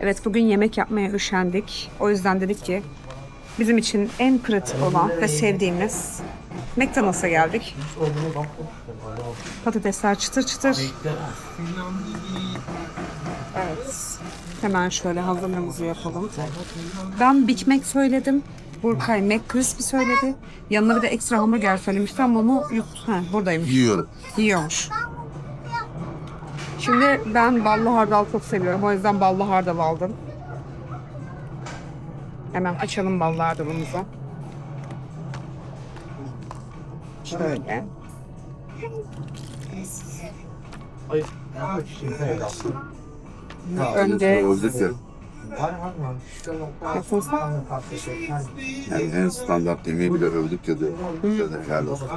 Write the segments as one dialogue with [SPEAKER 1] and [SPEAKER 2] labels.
[SPEAKER 1] Evet bugün yemek yapmaya üşendik. O yüzden dedik ki bizim için en pratik olan ve sevdiğimiz McDonald's'a geldik. Patatesler çıtır çıtır. Evet. Hemen şöyle hazırlığımızı yapalım. Ben Big Mac söyledim. Burkay McCrispy söyledi. Yanına bir de ekstra hamburger söylemişti ama onu yut... Ha, buradaymış.
[SPEAKER 2] Yiyorum.
[SPEAKER 1] Yiyormuş. Şimdi ben ballı hardal çok seviyorum. O yüzden ballı hardal aldım. Hemen açalım ballı hardalımızı. Şöyle. Önce
[SPEAKER 2] Öldük ya.
[SPEAKER 1] nasılsa
[SPEAKER 2] Yani en standart yemeği bile övdük ya diyor. Olsun.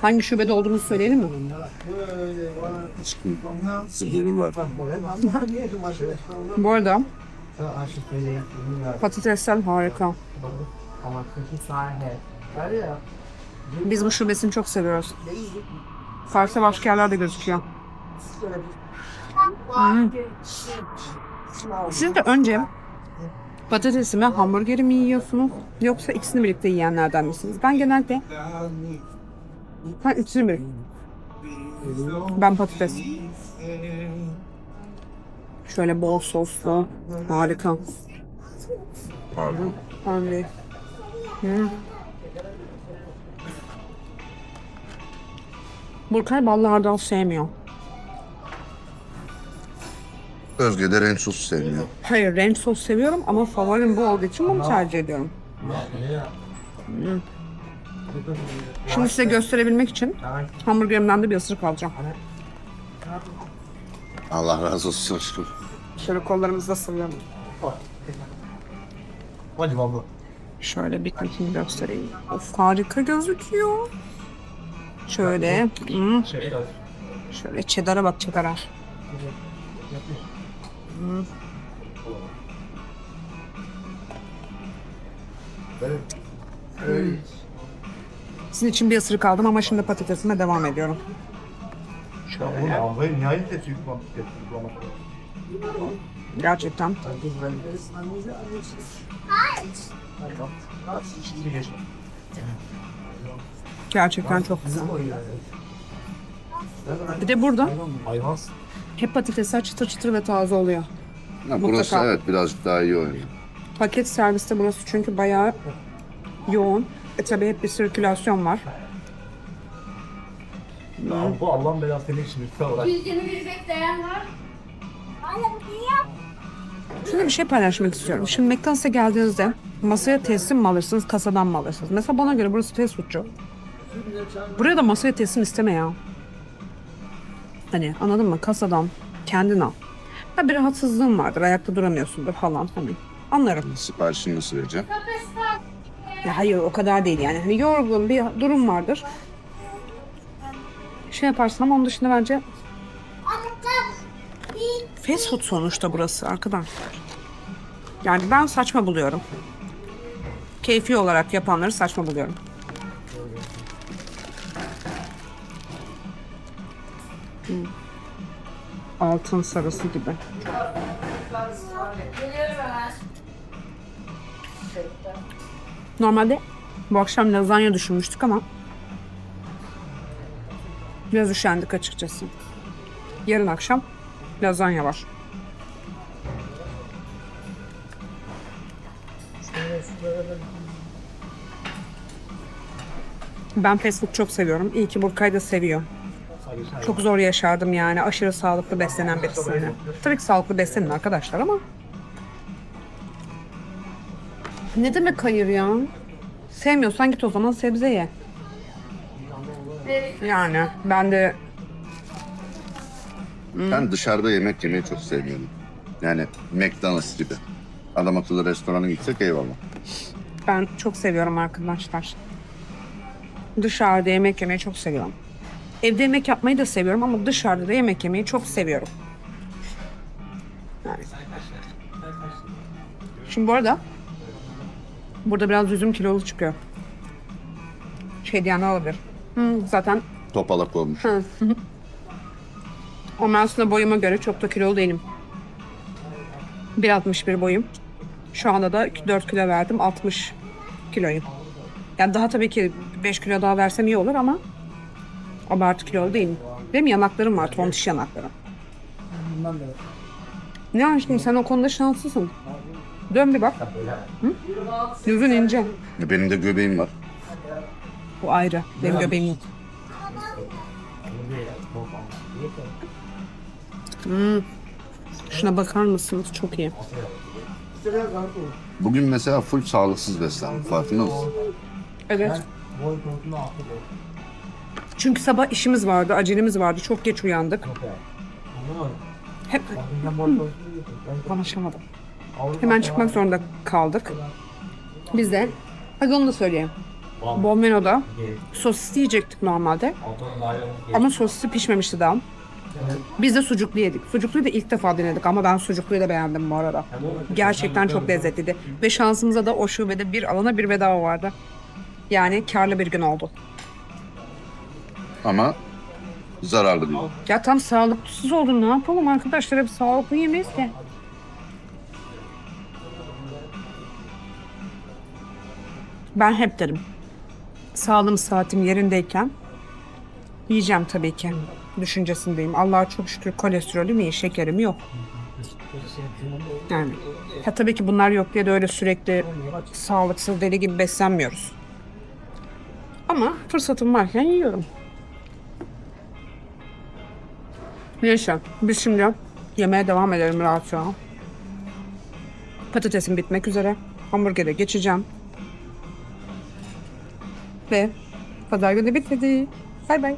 [SPEAKER 1] Hangi şubede olduğumuzu söyleyelim mi? Bu arada patatesler harika. Biz bu şubesini çok seviyoruz. Farklı başka yerlerde gözüküyor. Hmm. Siz de önce patatesi mi hamburgeri mi yiyorsunuz yoksa ikisini birlikte yiyenlerden misiniz? Ben genelde ha, ikisini bir. Ben patates. Şöyle bol soslu. Harika.
[SPEAKER 2] Pardon.
[SPEAKER 1] Harbi. Hmm. Burkay ballı hardal sevmiyor.
[SPEAKER 2] Özge de renk sosu sevmiyor.
[SPEAKER 1] Hayır renk sos seviyorum ama favorim bu olduğu için bunu tercih ediyorum. Hmm. Şimdi size gösterebilmek için hamburgerimden de bir ısırık alacağım.
[SPEAKER 2] Allah razı olsun aşkım.
[SPEAKER 1] Şöyle kollarımızı da sıvayalım.
[SPEAKER 3] Hadi baba.
[SPEAKER 1] Şöyle bir kısmını göstereyim. Of harika gözüküyor. Şöyle. hmm, Şöyle cheddar'a bak cheddar'a. Hmm. Hmm. Sizin için bir ısırık aldım ama şimdi patatesime devam ediyorum.
[SPEAKER 3] Şöyle. Abi nihayet de Türk mantık
[SPEAKER 1] Gerçekten. Gerçekten çok güzel. Bir de burada
[SPEAKER 3] Hayvan.
[SPEAKER 1] Hep patatesler çıtır çıtır ve taze oluyor.
[SPEAKER 2] Ha, burası
[SPEAKER 1] Mutlaka.
[SPEAKER 2] evet birazcık daha iyi oynuyor.
[SPEAKER 1] Paket serviste burası çünkü bayağı yoğun. E tabi hep bir sirkülasyon var.
[SPEAKER 3] Ya bu Allah'ın belası senin için lütfen olarak.
[SPEAKER 4] Bilgini bir bekleyen var.
[SPEAKER 1] Şimdi bir şey paylaşmak istiyorum. Şimdi McDonald's'a geldiğinizde masaya teslim mi alırsınız, kasadan mı alırsınız? Mesela bana göre burası fast foodçu. Buraya da masaya teslim isteme ya. Hani anladın mı? Kasadan kendin al. Ha bir rahatsızlığın vardır, ayakta duramıyorsundur falan hani. Anlarım.
[SPEAKER 2] Siparişini nasıl vereceğim?
[SPEAKER 1] Ya hayır o kadar değil yani. Hani yorgun bir durum vardır. Şey yaparsın ama onun dışında bence fast food sonuçta burası arkadaşlar. Yani ben saçma buluyorum. Keyfi olarak yapanları saçma buluyorum. Altın sarısı gibi. Normalde bu akşam lazanya düşünmüştük ama biraz üşendik açıkçası. Yarın akşam lazanya var. Ben fast food çok seviyorum. İyi ki Burkay da seviyor. Çok zor yaşardım yani. Aşırı sağlıklı beslenen birisini. Tabii ki sağlıklı beslenin arkadaşlar ama ne demek hayır ya? Sevmiyorsan git o zaman sebze ye. Yani ben de
[SPEAKER 2] Ben dışarıda yemek yemeyi çok seviyorum. Yani McDonald's gibi. Adam akıllı restorana gitsek eyvallah.
[SPEAKER 1] ben çok seviyorum arkadaşlar. Dışarıda yemek yemeyi çok seviyorum. Evde yemek yapmayı da seviyorum ama dışarıda da yemek yemeyi çok seviyorum. Yani. Şimdi bu arada burada biraz üzüm kilolu çıkıyor. Şey diyen olabilir. Hı, zaten
[SPEAKER 2] Topalak olmuş.
[SPEAKER 1] Hı. Ama aslında boyuma göre çok da kilolu değilim. 1.61 boyum. Şu anda da 4 kilo verdim. 60 kiloyum. Yani daha tabii ki 5 kilo daha versem iyi olur ama abartı kilolu değilim. Benim yanaklarım var. Tontiş yanaklarım. Ne aşkım sen o konuda şanslısın. Dön bir bak. Hı? Yüzün ince.
[SPEAKER 2] E, Benim de göbeğim var.
[SPEAKER 1] Bu ayrı. Benim göbeğim yok. Hmm. Şuna bakar mısınız? Çok iyi.
[SPEAKER 2] Bugün mesela full sağlıksız beslendim. Farkında mısın?
[SPEAKER 1] Evet. Çünkü sabah işimiz vardı, acelemiz vardı. Çok geç uyandık. Hep konuşamadım. Hemen çıkmak zorunda kaldık. Biz de, hadi onu da söyleyeyim. Bomeno'da sosis yiyecektik normalde. Ama sosisi pişmemişti daha. Biz de sucuklu yedik. Sucukluyu da ilk defa denedik ama ben sucukluyu da beğendim bu arada. Gerçekten çok lezzetliydi. Ve şansımıza da o şubede bir alana bir bedava vardı. Yani karlı bir gün oldu.
[SPEAKER 2] Ama zararlı değil.
[SPEAKER 1] Ya tam sağlıksız oldu. Ne yapalım arkadaşlar? Hep sağlıklı yemeyiz ki. Ben hep derim. Sağlığım saatim yerindeyken yiyeceğim tabii ki. Düşüncesindeyim. Allah'a çok şükür kolesterolüm iyi, şekerim yok. Yani. Ha tabii ki bunlar yok diye de öyle sürekli sağlıksız deli gibi beslenmiyoruz. Ama fırsatım varken yiyorum. Neyse biz şimdi yemeğe devam edelim rahat rahat. Patatesim bitmek üzere. Hamburgere geçeceğim. Ve pazar günü bitirdi. Bay bay.